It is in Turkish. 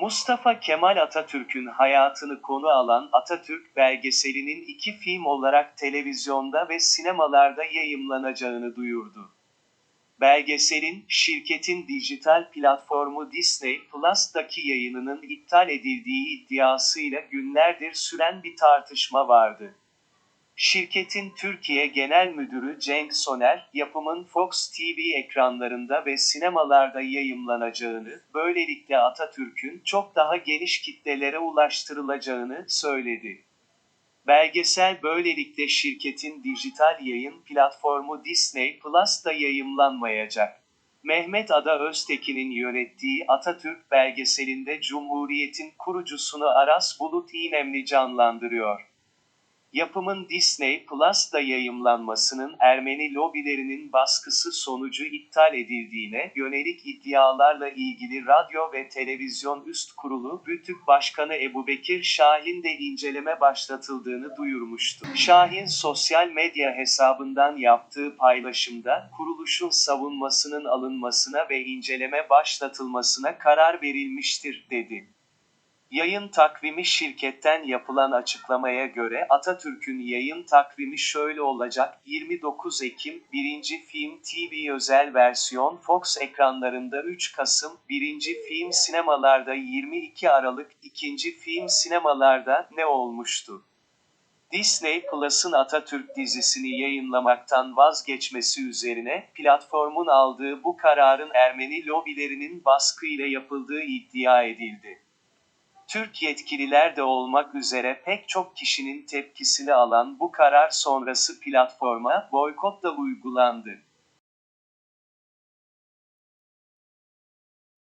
Mustafa Kemal Atatürk'ün hayatını konu alan Atatürk belgeselinin iki film olarak televizyonda ve sinemalarda yayımlanacağını duyurdu. Belgeselin, şirketin dijital platformu Disney Plus'taki yayınının iptal edildiği iddiasıyla günlerdir süren bir tartışma vardı. Şirketin Türkiye Genel Müdürü Cenk Soner, yapımın Fox TV ekranlarında ve sinemalarda yayımlanacağını, böylelikle Atatürk'ün çok daha geniş kitlelere ulaştırılacağını söyledi. Belgesel böylelikle şirketin dijital yayın platformu Disney Plus'ta yayımlanmayacak. Mehmet Ada Öztekin'in yönettiği Atatürk belgeselinde Cumhuriyet'in kurucusunu Aras Bulut İynemli canlandırıyor. Yapımın Disney Plus'ta yayımlanmasının Ermeni lobilerinin baskısı sonucu iptal edildiğine yönelik iddialarla ilgili Radyo ve Televizyon Üst Kurulu Rütük Başkanı Ebubekir Şahin de inceleme başlatıldığını duyurmuştu. Şahin sosyal medya hesabından yaptığı paylaşımda kuruluşun savunmasının alınmasına ve inceleme başlatılmasına karar verilmiştir dedi. Yayın takvimi şirketten yapılan açıklamaya göre Atatürk'ün yayın takvimi şöyle olacak. 29 Ekim 1. Film TV özel versiyon Fox ekranlarında 3 Kasım 1. Film sinemalarda 22 Aralık 2. Film sinemalarda ne olmuştu? Disney Plus'ın Atatürk dizisini yayınlamaktan vazgeçmesi üzerine platformun aldığı bu kararın Ermeni lobilerinin baskıyla yapıldığı iddia edildi. Türk yetkililer de olmak üzere pek çok kişinin tepkisini alan bu karar sonrası platforma boykot da uygulandı.